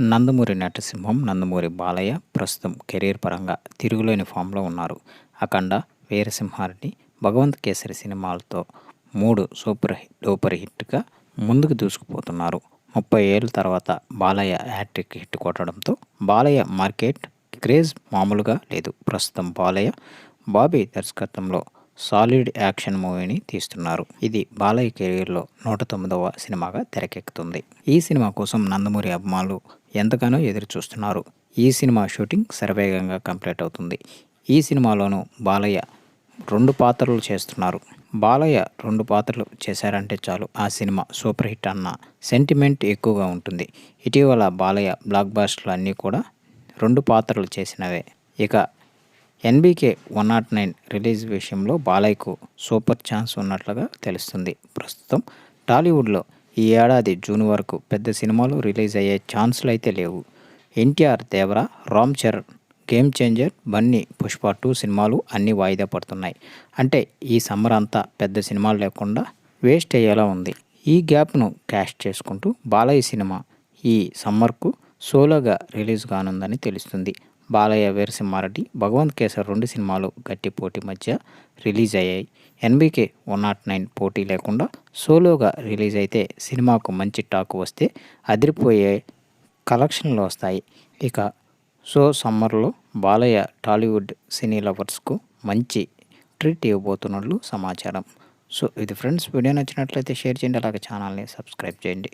నందమూరి నటసింహం నందమూరి బాలయ్య ప్రస్తుతం కెరీర్ పరంగా తిరుగులేని ఫామ్లో ఉన్నారు. అఖండ వీరసింహారెడ్డి భగవంత్ కేసరి సినిమాలతో మూడు సూపర్ డూపర్ హిట్గా ముందుకు దూసుకుపోతున్నారు. ముప్పై ఏళ్ళ తర్వాత బాలయ్య హ్యాట్రిక్ హిట్ కొట్టడంతో బాలయ్య మార్కెట్ క్రేజ్ మామూలుగా లేదు. ప్రస్తుతం బాలయ్య బాబీ దర్శకత్వంలో సాలిడ్ యాక్షన్ మూవీని తీస్తున్నారు. ఇది బాలయ్య కెరీర్లో నూట తొమ్మిదవ సినిమాగా తెరకెక్కుతుంది. ఈ సినిమా కోసం నందమూరి అభిమానులు ఎంతగానో ఎదురు చూస్తున్నారు. ఈ సినిమా షూటింగ్ శరవేగంగా కంప్లీట్ అవుతుంది. ఈ సినిమాలోనూ బాలయ్య రెండు పాత్రలు చేస్తున్నారు. బాలయ్య రెండు పాత్రలు చేశారంటే చాలు ఆ సినిమా సూపర్ హిట్ అన్న సెంటిమెంట్ ఎక్కువగా ఉంటుంది. ఇటీవల బాలయ్య బ్లాక్ బాస్టర్లు అన్నీ కూడా రెండు పాత్రలు చేసినవే. ఇక NBK one naught nine release విషయంలో బాలయ్యకు సూపర్ ఛాన్స్ ఉన్నట్లుగా తెలుస్తుంది. ప్రస్తుతం టాలీవుడ్లో ఈ ఏడాది జూన్ వరకు పెద్ద సినిమాలు రిలీజ్ అయ్యే ఛాన్సులు అయితే లేవు. NTR Devara Ram Charan game changer Bunny Pushpa two సినిమాలు అన్నీ వాయిదా పడుతున్నాయి. అంటే ఈ సమ్మర్ అంతా పెద్ద సినిమాలు లేకుండా వేస్ట్ అయ్యేలా ఉంది. ఈ గ్యాప్ను క్యాష్ చేసుకుంటూ బాలయ్య సినిమా ఈ సమ్మర్కు సోలోగా రిలీజ్ కానుందని తెలుస్తుంది. బాలయ్య వీరసింహారెడ్డి భగవంత్ కేసర్ రెండు సినిమాలు గట్టి పోటీ మధ్య రిలీజ్ అయ్యాయి. ఎన్బీకే వన్ నాట్ నైన్ పోటీ లేకుండా సోలోగా రిలీజ్ అయితే సినిమాకు మంచి టాక్ వస్తే అదిరిపోయే కలెక్షన్లు వస్తాయి. ఇక సో సమ్మర్లో బాలయ్య టాలీవుడ్ సినీ లవర్స్కు మంచి ట్రీట్ ఇవ్వబోతున్నట్లు సమాచారం. సో ఇది ఫ్రెండ్స్ వీడియో నచ్చినట్లయితే షేర్ చేయండి అలాగే ఛానల్ని సబ్స్క్రైబ్ చేయండి.